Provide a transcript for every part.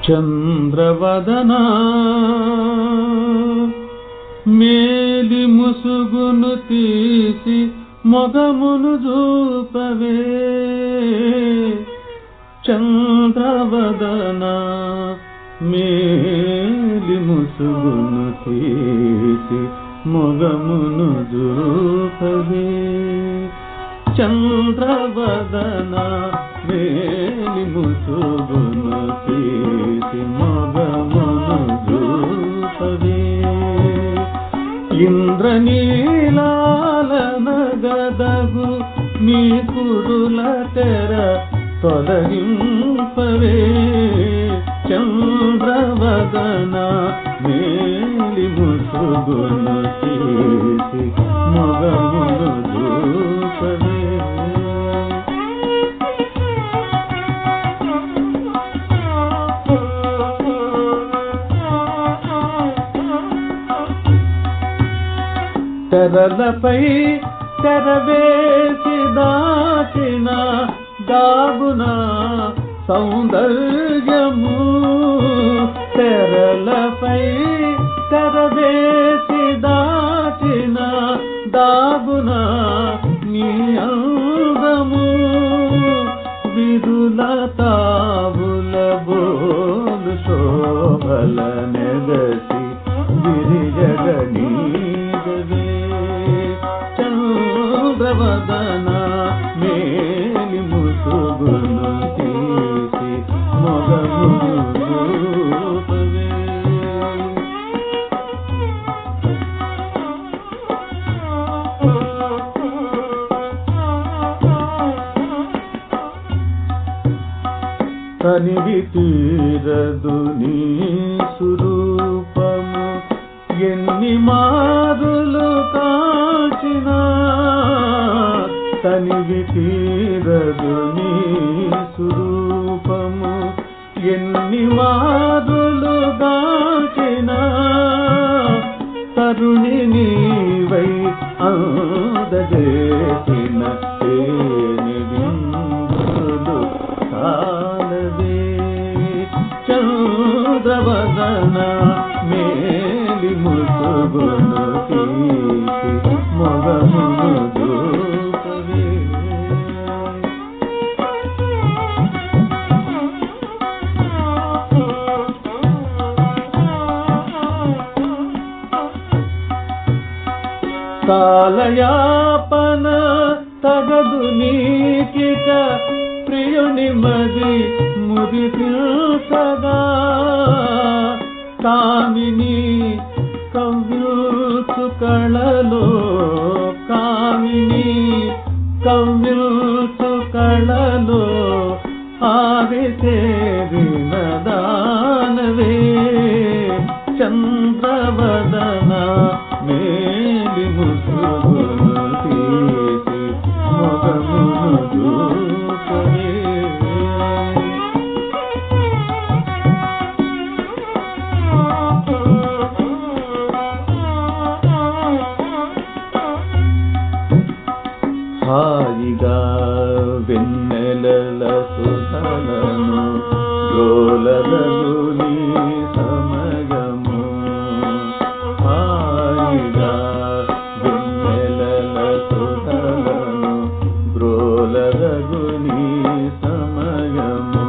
చంద్రవదనా మేలి ముసుగును తీసి మొగమును చూపవే. చంద్రవదనా మేలి ముసుగును తీసి మొగమును చూపవే. చంద్రవదనా మేలి ముసుగును తీసి మొగమును చూపవే ఇంద్రనీలాలన నీ కురుల తెర తొలగింపవే. చంద్రవదన మేలి ముసుగును తీసి తెరలపై తెరవేసి దాచిన దాగున సౌందర్యము. తెరలపై తెరవేసి దాచిన దాగున నీ అందము విదుల తావుల బోలు శోభల నెలసి విరిజగనీదవే చంద్రవదన మేలి ముసుగును తీసి మొగమును తనివి తీరదు నీ స్వరూపం ఎన్ని మారులు కాచిన తనివి తీరదు నీ స్వరూపము ఎన్ని మారులు దాచిన తరుణి నీవై అందజేసిన తేనె కాలయాపన తగదు నీకిక ప్రియుని మది ముది సదా కామిని కవ్యూచు కళలో కామిని కవ్యూచు కళలో ఆవి వెన్నెలల సుధలను రోలలను నీ సమయము హాయిగా వెన్నెలల సుధలను గ్రోలరగు నీ సమయము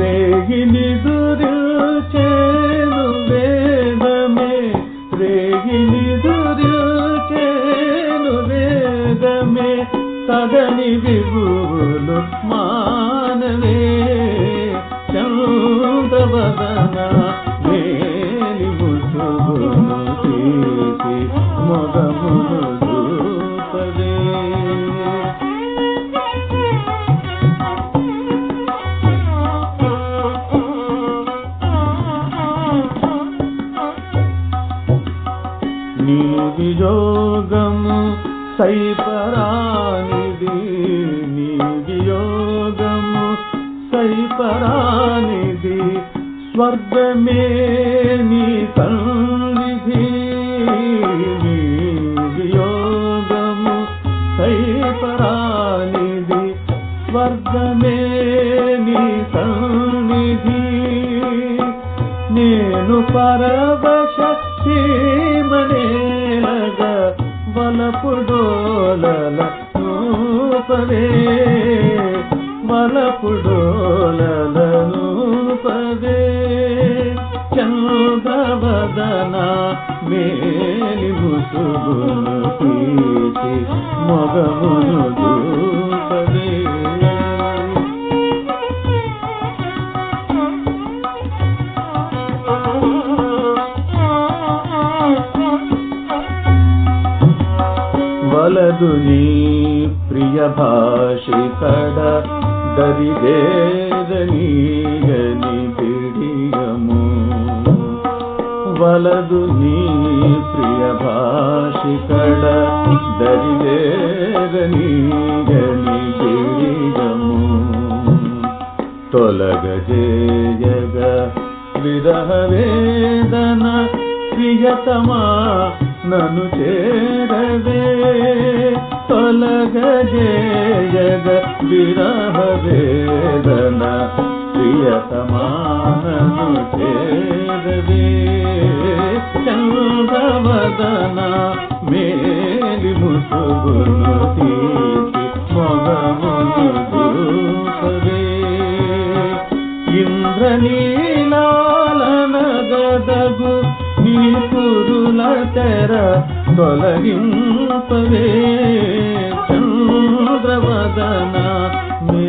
రేగిని దురిచేను వేదమే రేగిని దురు చేను వేదమే. తగని విభూలు మానవే. చంద్రవదన మేలి ముసుగును మొగమును నీ వియోగము సైపరానిది నియోగము సైపరానిది స్వర్గమే నీ సన్నిధి. నియోగము సైపరానిది స్వర్గమే నీ సన్నిధి. నేను పరవ వలపుడోలల నూపవే వలపుడోలల నూపవే చంద్రవదన మేలి ముసుగును తీసి మొగమును వలదు నీ ప్రియ భాషికడ దరిదేరనీయని బిడియము వలదు నీ ప్రియ భాషికడ దరిదేరనీయని బిడియము తొలగజేయగ విరహ వేదన ప్రియతమా నను చేరవే తొలగజేయగ విరహ వేదన ప్రియతమానను చేరవే. చంద్రవదన మేలి ముసుగును తీసి మొగమును దూసవే ఇంద్రనీలాలన గదగు గురుల తెర తొలగింపవే చంద్రవదన మే